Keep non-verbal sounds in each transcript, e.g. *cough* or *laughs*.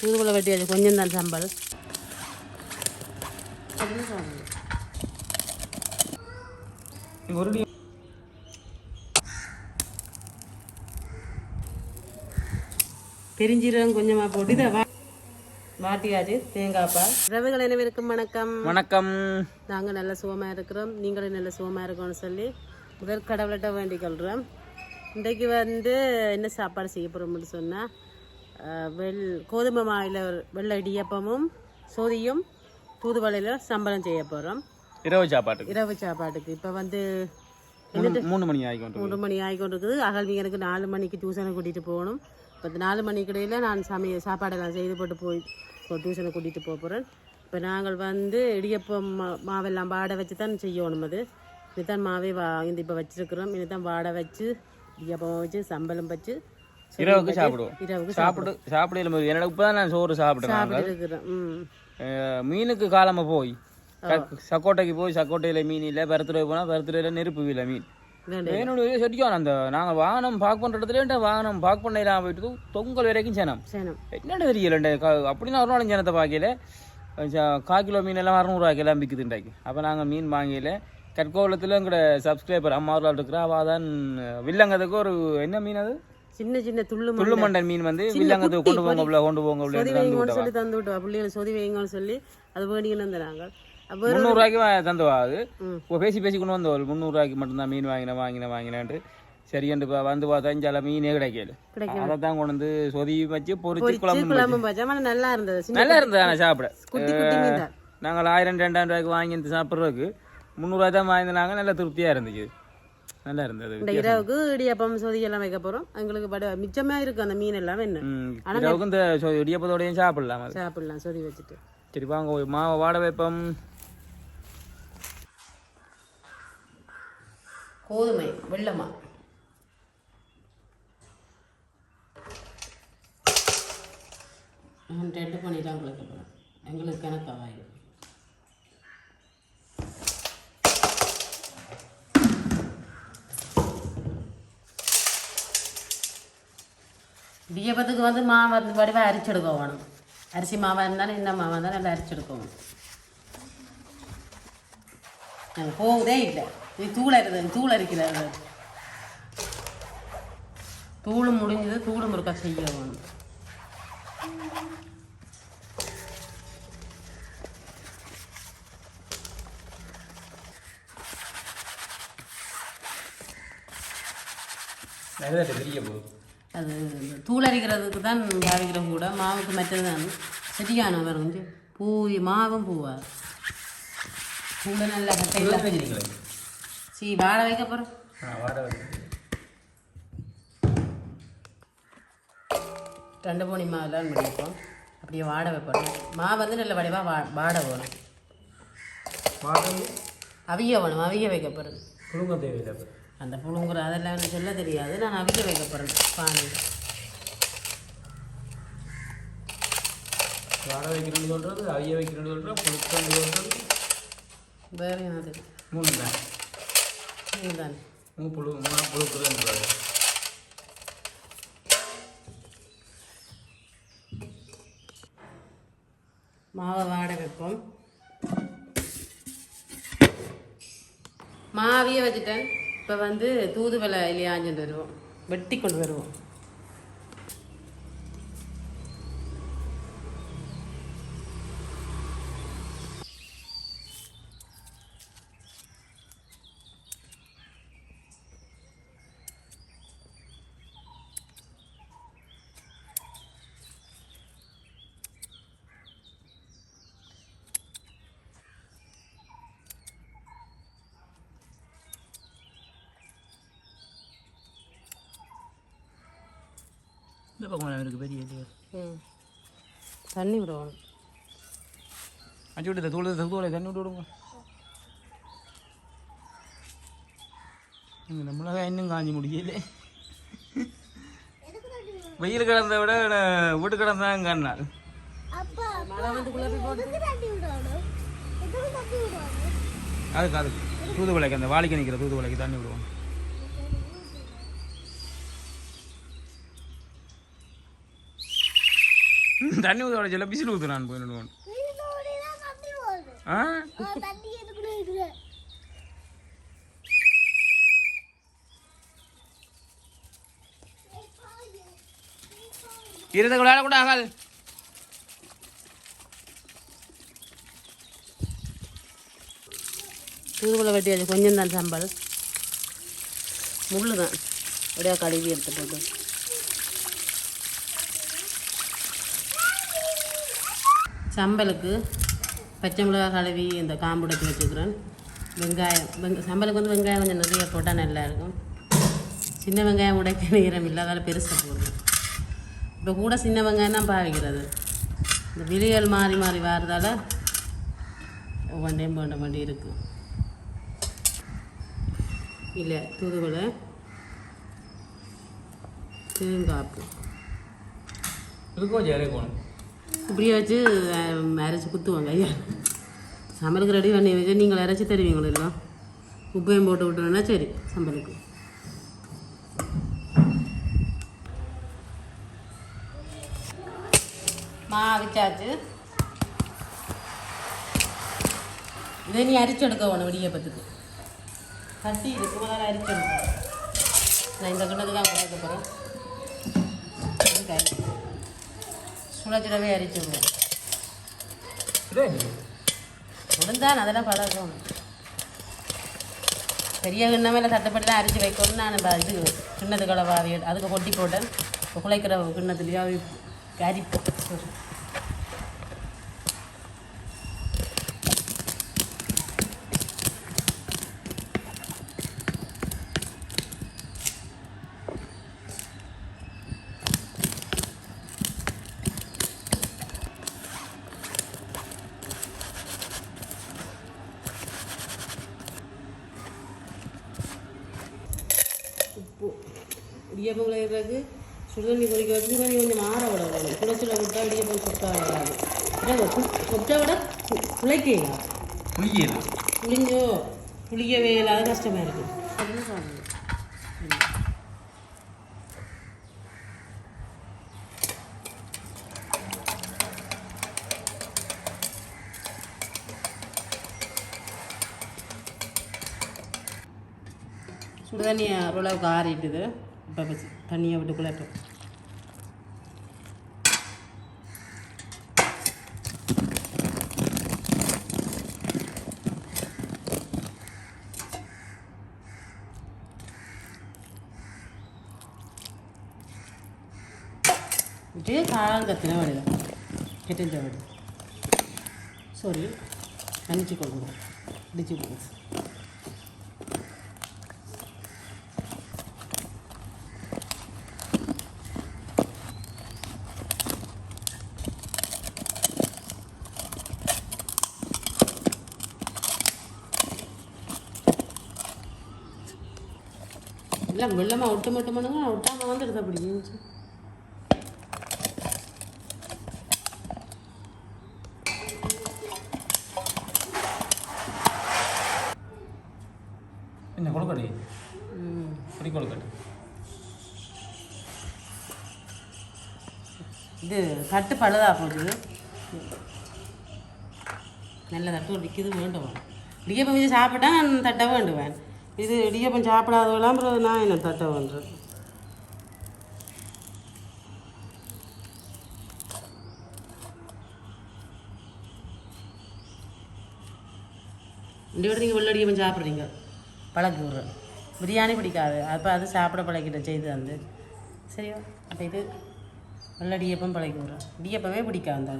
தூதுவளை வெட்டியாச்சு கொஞ்சம் தான் சம்பல் ஒரு பெருஞ்சீரகம் கொஞ்சமாக போட்டு இதை வா வாட்டியாச்சு தேங்காய் பால் இரவுகள் அனைவருக்கும் வணக்கம் வணக்கம் நாங்கள் நல்ல சுகமாக இருக்கிறோம் நீங்களும் நல்ல சுகமாக இருக்கோம்னு சொல்லி முதல் கடவுள்கிட்ட வேண்டிக் கொள்கிறோம் இன்றைக்கு வந்து என்ன சாப்பாடு செய்ய போகிறோம்னு சொன்னால் வெள் கோதுமை மாவில் வெள்ளை இடியப்பமும் சோதியும் தூதுவளையில் சம்பளம் செய்ய போகிறோம் இரவு சாப்பாட்டுக்கு. இரவு சாப்பாட்டுக்கு. இப்போ வந்து மூணு மூணு ஆகிக்கொண்டு மூணு மணி ஆகிக்கொண்டு இருக்குது அகல்விங்கனுக்கு நாலு மணிக்கு டியூஷனை கூட்டிகிட்டு போகணும். இப்போ நாலு மணிக்கு இடையில நான் சமைய சாப்பாடெல்லாம் செய்து போட்டு போய் டியூஷனை கூட்டிகிட்டு போக போகிறேன் இப்போ நாங்கள் வந்து இடியப்பம் மா- மாவெல்லாம் வாட வச்சு தான் செய்யணும் அது. இதுதான் மாவே வா இந்த இப்போ வச்சிருக்கிறோம். இதுதான் வாட வச்சு இடியப்பம் வச்சு சம்பளம் வச்சு இரவுக்கு சாப்பிடுவோம். இரவுக்கு சாப்பிட்டு சாப்பிடல என்னோட இப்போ தான் நான் சோறு அஹ், மீனுக்கு காலமாக போய் க- சக்கோட்டைக்கு போய் சக்கோட்டையில் மீன் இல்லை பருத்துறை போனால் பருத்துறையில் நெருப்பு இல்லை மீன். என்னுடைய சரியான அந்த நாங்கள் வாகனம் பார்க் பண்ணுற இடத்துல வாகனம் பார்க் பண்ணலாம் போயிட்டு தொங்கல் வரைக்கும் சேனம். என்னடா தெரியல அப்படின்னா ஒரு நாள் ஜனத்தை பார்க்கல. ச- கால் மீன் எல்லாம் அறநூறுவாய்க்கு எல்லாம் விற்குது இன்றைக்கு. அப்போ நாங்கள் மீன் வாங்கல. கற்கோலத்தில் எங்களோட சப்ஸ்கிரைபர் அம்மா இருக்கிறா. அவள் தான் வில்லங்கத்துக்கு ஒரு என்ன மீன் அது? சின்ன சின்ன துள்ளு துள்ளு மண்டன் மீன் வந்து வில்லங்கத்துக்கு கொண்டு போங்க உள்ள கொண்டு போங்க உள்ள சொதி வைங்கன்னு சொல்லி தந்து விட்டோம். பிள்ளைகளை சொதி வைங்கன்னு சொல்லி அது வந்தாங்க அப்போ முந்நூறுரூவாய்க்கு தந்துவா அது? பேசி பேசி கொண்டு வந்தவள் முந்நூறுரூவாய்க்கு மட்டும்தான் மீன் வாங்கினேன் வாங்கினேன் வாங்கினேன்ட்டு. சரின்ட்டு இப்போ வந்து பார்த்தா இஞ்சால மீனே கிடைக்கல. அதை தான் கொண்டு வந்து சொதி வச்சு பொரிச்சு குழம்பு நல்லா இருந்தது. நல்லா இருந்தது ஆனால் சாப்பிட. நாங்கள் ஆயிரம் ரெண்டாயிரம் ரூபாய்க்கு வாங்கி வந்து சாப்பிட்றதுக்கு முந்நூறுரூவா தான் வாங்கினாங்க. நல்லா திருப்தியாக இருந்துச்சு. நல்லா இருந்தது இந்த இரவுக்கு இடியப்பம் சொதி எல்லாம் வைக்க போறோம். எங்களுக்கு பட மிச்சமா இருக்கு அந்த மீன் எல்லாம் என்ன? ம் இரவுக்கு இந்த இடியப்பத்தோடையும் சாப்பிடலாம் சாப்பிடலாம் சொதி வச்சுட்டு. சரி வாங்க ஒரு மாவை வாட வைப்போம். கோதுமை வெள்ளமா? நான் ரெண்டு பண்ணி தான் போகிறேன் எங்களுக்கு கணக்காக இடியப்பத்துக்கு வந்து மாவு வந்து வடிவாக அரிச்செடுக்க வேணும் அரிசி மாவாக இருந்தாலும் என்ன மாவாக இருந்தாலும் நல்லா அரிச்செடுக்கணும். எனக்கு போகுதே இல்லை. இது தூள் அறுது தூள் அரிக்கிறது தூளும் முடிஞ்சது தூளும் இருக்கா செய்ய வேணும் நிறைய பெரிய போகுது அது தூள் அரிக்கிறதுக்கு தான் பாவிக்கிற கூட. மாவுக்கு மற்றது தான். சரியான வரும் கொஞ்சம் பூ மாவும் பூவா பூவை நல்லா கட்டையில் சீ வாழ வைக்க போகிறோம் ரெண்டு மணி மாவுலாம் முடிப்போம். அப்படியே வாட வைப்போம். மாவு வந்து நல்ல வடிவாக வா வாட வாடகை அவிய வேணும் அவிய வைக்க போகிறது குடும்ப அந்த புழுங்குற அதெல்லாம் எனக்கு சொல்ல தெரியாது. நான் அவிய வைக்க போகிறேன் பானையில் வாட வைக்கிறேன்னு சொல்கிறது அவிய வைக்கிறேன்னு சொல்கிறேன் புழுக்கன்னு சொல்கிறது வேறு என்னது? மூணு தான் இதுதான் மூணு புழு மூணு புழுக்குறேன்றாரு மாவை வாட வைப்போம். மாவிய வச்சுட்டேன். இப்போ வந்து தூதுவளை இல்லையா வருவோம் வெட்டி கொண்டு வருவோம். இந்த பக்கம் இருக்கு பெரிய இது ம் தண்ணி விடுவோம் அஞ்சு விட்டு தூள் தூளை தண்ணி விட்டு விடுங்க இங்க நம்மளாக இன்னும் காஞ்சி முடியல வெயில் கிடந்த விட வீட்டு கிடந்தான் கண்ணால் அதுக்கு அதுக்கு தூதுவளைக்கு அந்த வாளிக்கு நிற்கிற தூதுவளைக்கு தண்ணி விடுவோம் தண்ணி ஊற்ற உடச்சல பிசில் ஊத்துறான் நான் போய் நின்று இருந்த கூட கூட ஆகால் தூதுக்குள்ள வெட்டியாச்சு கொஞ்சம் தான் சம்பல். முள்ளு தான் அப்படியே கழுவி எடுத்துட்டு சம்பலுக்கு பச்சை மிளகாய் கழுவி இந்த காம்பு உடைச்சி வச்சுக்கிறேன். வெங்காயம் வெங்க சம்பலுக்கு வந்து வெங்காயம் கொஞ்சம் நிறைய போட்டால் நல்லா இருக்கும். சின்ன வெங்காயம் உடைக்க நேரம் இல்லாதால பெருசாக போடணும் இப்போ கூட சின்ன வெங்காயம் தான் பாவிக்கிறது. இந்த விழிகள் மாறி மாறி வாரதால் ஒவ்வொன்றையும் போட வேண்டி இருக்கும் இல்லை தூதுவளை தேங்காப்பு இருக்கோ ஜெயரே போகணும் இப்படியே வச்சு அரைச்சி குத்துவாங்க. ஐயா சம்பளுக்கு ரெடி பண்ணி வச்சு நீங்கள் அரைச்சி தருவீங்களா எல்லாம் உப்பையும் போட்டு விட்டோன்னா சரி சம்பளுக்கு மா அவிச்சாச்சு. இதை நீ அரிச்சு எடுக்க வேணும் விடியப்பத்துக்கு கட்டி இருக்கு முதல்ல அரிச்சு எடுக்கணும் நான் இந்த கிண்ணத்துக்கு தான் போகிறேன் சுட சுடவே அரிச்சு உளுந்தான் அதெல்லாம் பழகும் பெரிய கிண்ண மேலே தட்டப்பட்டுலாம் அரிச்சு வைக்கணும்னு நான் இது கிண்ணத்து கலவாவி அதுக்கு கொட்டி போட்டேன். குழைக்கிற கிண்ணத்துலையோ கறி உப்பு இடியப்பம் குழைக்கிறதுக்கு சுடுதண்ணி கொதிக்க வச்சு சுடுதண்ணி கொஞ்சம் மாற விட வேணும் சுட சுட விட்டால் இடியப்பம் சொத்தா வராது கொத்த விட கு- குழைக்கலாம் புளியல புளிஞ்சோ புளியவே இல்லாத கஷ்டமாக இருக்குது அப்படின்னு சொல்லுங்க. சுடுதண்ணி ஓரளவுக்கு ஆறிட்டுது. இப்போ தண்ணியை விட்டு குழட்டும் விட்டு காலம் கத்தின வடிதான் கெட்டிஞ்ச வடி சாரி மன்னிச்சு கொள்ளுங்க இடிச்சு போகுது இல்லை வெள்ளமாக ஒட்டு மட்டும் பண்ணுங்க ஒட்டாமல் வந்துடுது அப்படி தட்டு பழுதாக போகுது. நல்ல தட்டு ஒடிக்குது வேண்டுவேன். இடியப்பம் இது சாப்பிட்டா நான் தட்ட வேண்டுவேன். இது இடியப்பம் சாப்பிடாதவெல்லாம் அப்புறம் நான் என்ன தட்ட வேண்டுறது? இந்த விட நீங்கள் வெள்ளை இடியப்பம் சாப்பிட்றீங்க? பழக்கி விட்றேன் பிரியாணி பிடிக்காது. அப்போ அது சாப்பிட பழக்கிட்ட செய்து வந்து சரியா அப்போ இது வெள்ளை இடியப்பம் பழக்கி விட்றேன் இடியப்பமே பிடிக்காது அந்த.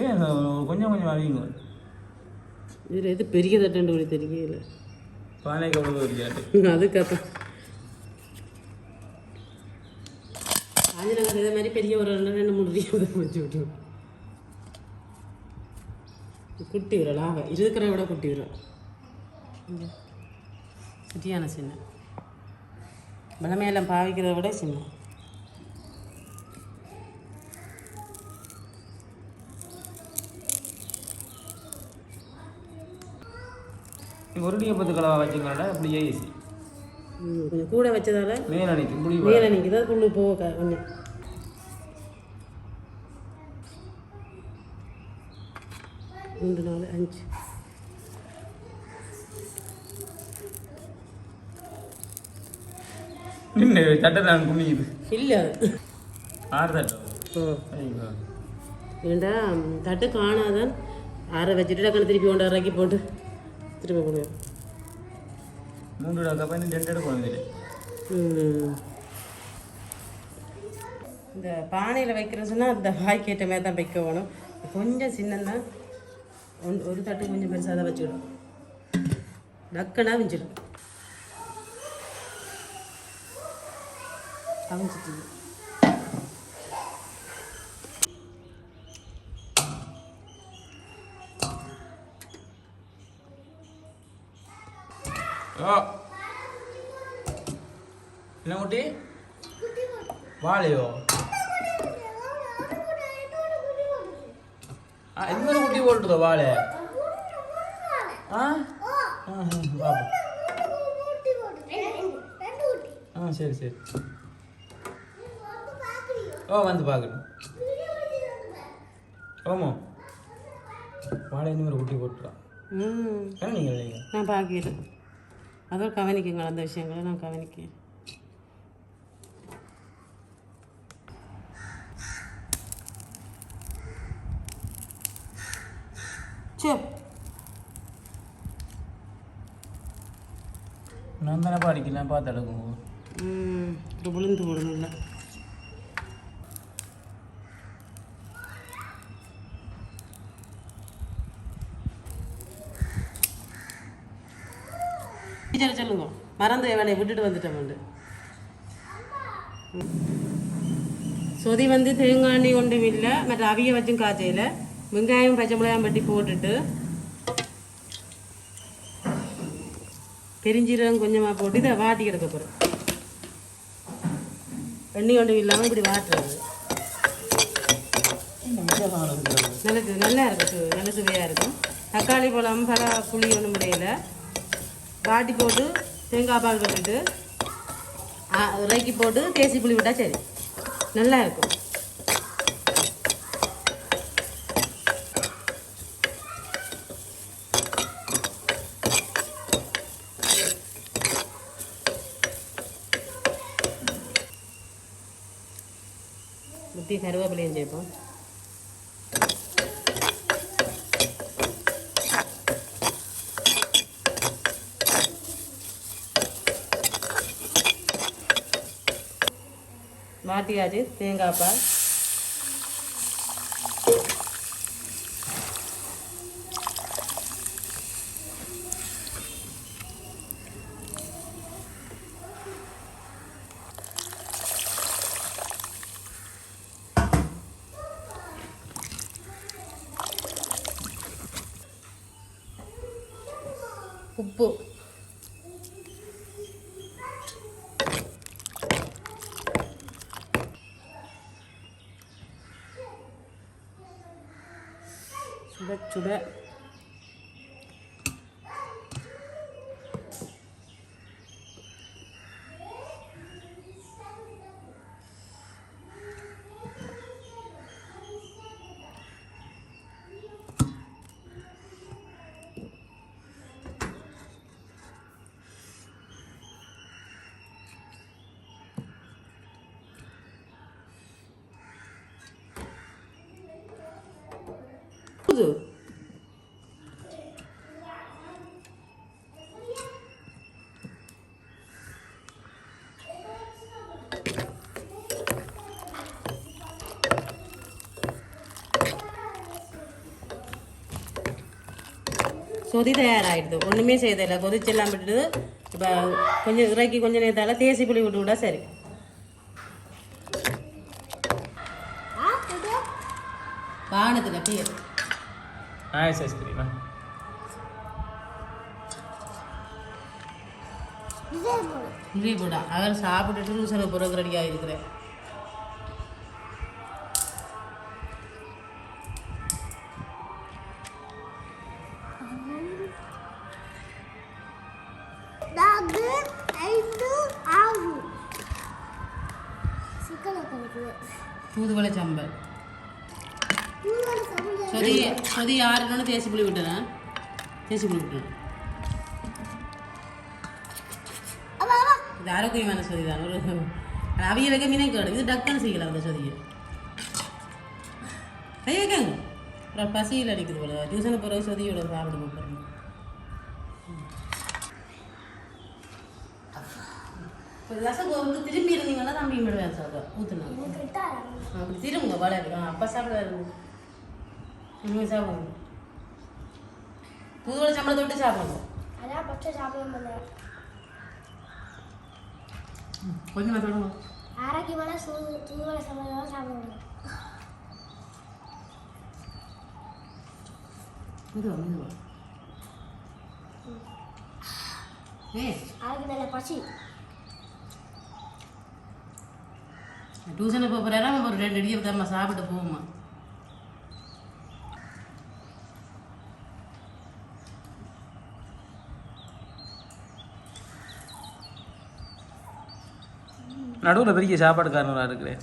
ஏன் கொஞ்சம் கொஞ்சம் அறியுங்க? இதில் எது பெரிய தட்டுன்னு கூட தெரியல. பானைக்கு அவ்வளோ இருக்காது *laughs* அதுக்கப்புறம். காஞ்சிநகர் இதே மாதிரி பெரிய ஒரு ரெண்டு ரெண்டு மூணு ரீ முடிச்சு விட்டு குட்டி விரல்? ஆக இருக்கிற விட குட்டி விரல். சரியான சின்ன. பலமையெல்லாம் பாவிக்கிறத விட சின்ன. ஒரு இடியப்பத்து கலவை வச்சுக்கலாம்டா இப்படி ஈஸி கொஞ்சம் கூட வச்சதால மேல் அணிக்கு மேலே நிற்கிது புல்லு போக கொஞ்சம். மூன்று நாலு அஞ்சு. நின்று தட்டை நான் குமிக்குது இல்லை. ஆறு தட்டம் ஏண்டா தட்டு காணாதான் அரை வச்சுட்டு டக்குனு திருப்பி கொண்டு இறக்கி போட்டு திருப்பி கொண்டு. மூன்று டக்கா ரெண்டு ம். இந்த பானையில் வைக்கிற சொன்னால் அந்த வாய்க்கேற்ற மாதிரி தான் வைக்க வேணும். கொஞ்சம் சின்னந்தான் ஒன் ஒரு தட்டு கொஞ்சம் பெருசாக தான் வச்சுக்கிடும் டக்குனா விஞ்சிடும். அவிஞ்சிட்டு என்ன குட்டி? வாழையோ? ஆ இன்னொரு குட்டி போட்டுதோ வாழை ஆ? ஆ பாப்பா ஆ சரி சரி. ஓ வந்து பார்க்கணும். ஓமோ. வாழை இன்னொரு குட்டி போட்டுறான் நீங்கள் நான் பார்க்கிறேன் அதோட கவனிக்குங்க அந்த விஷயங்களை நான் கவனிக்கிறேன் சரி நான் தானே பாடிக்கலாம் பார்த்து எடுக்குங்க ம் ஒரு விழுந்து போடணும் இல்லை டீச்சர் சொல்லுங்க மறந்து வேலையை விட்டுட்டு வந்துட்டோம் சொதி வந்து தேங்காய் ஒன்றும் இல்லை மற்ற அவிய வச்சும் காய்ச்சல. வெங்காயம் பச்சை மிளகாயம் பட்டி போட்டுட்டு பெருஞ்சீரகம் கொஞ்சமாக போட்டு இதை வாட்டி கிடக்க போகிறோம் எண்ணெய் ஒன்றும் இல்லாமல் இப்படி வாட்டுறது. நல்லது நல்லா இருக்கும். நல்ல சுவையாக இருக்கும். தக்காளி பழம் பல புளி ஒன்றும் முடியல வாட்டி போட்டு தேங்காய் பால் போட்டுட்டு இறக்கி போட்டு தேசி புளி விட்டா சரி. நல்லா இருக்கும். ఉత్తి కరివేపులు ఏం చెప్పు? మాటి కాచి తేంగాపా சுட சுட புது சொதி தயாராகிடுது ஒன்றுமே செய்யதில்லை கொதிச்செல்லாம் விட்டுட்டு இப்போ கொஞ்சம் இறக்கி கொஞ்சம் நேரத்தால் தேசி புளி விட்டு விட்டா சரி. வானத்தில் பேர் ஆயிஸ் ஐஸ்கிரீமா இதே போடா அவர் சாப்பிட்டுட்டு ரூசனை பிறகு ரெடியாக இருக்கிறேன் ஆறுன்னு தேசி புளி விட்டுறேன். தேசி புளி விட்டுறேன். அவா அவா. இது ஆரோக்கியமான சொதி தான். ஒரு அவியலுக்கு மீனே கேடு. இது டக்குன்னு செய்யலாம் அந்த சொதியை கை வைக்காங்க. அப்புறம் பசியில் அடிக்குது போல. டியூஷனை பிறகு சொதியோட ரசம் வந்து திரும்பி இருந்தீங்கன்னா தம்பி விடுவேன் சார் ஊற்றுனாங்க அப்படி திரும்புங்க வளரு அப்பா சாப்பிடாது நீங்கள் சாப்பிடுங்க புதுவளை சம்பளத்தை விட்டு சாப்பிடுங்க அதான் பச்சை சாப்பிட முடியல கொஞ்சமாக சொல்லுங்க ஆரோக்கியமான சூது தூதுவளை சமையல் சாப்பிட முடியும் மெதுவா மெதுவா ஏ அதுக்கு நல்ல பசி டியூஷனுக்கு போகிறாரா ஒரு ரெண்டு அடியை தம்மா சாப்பிட்டு போகுமா நடுவில் பெரிய சாப்பாடுக்காரனாக இருக்கிறேன்.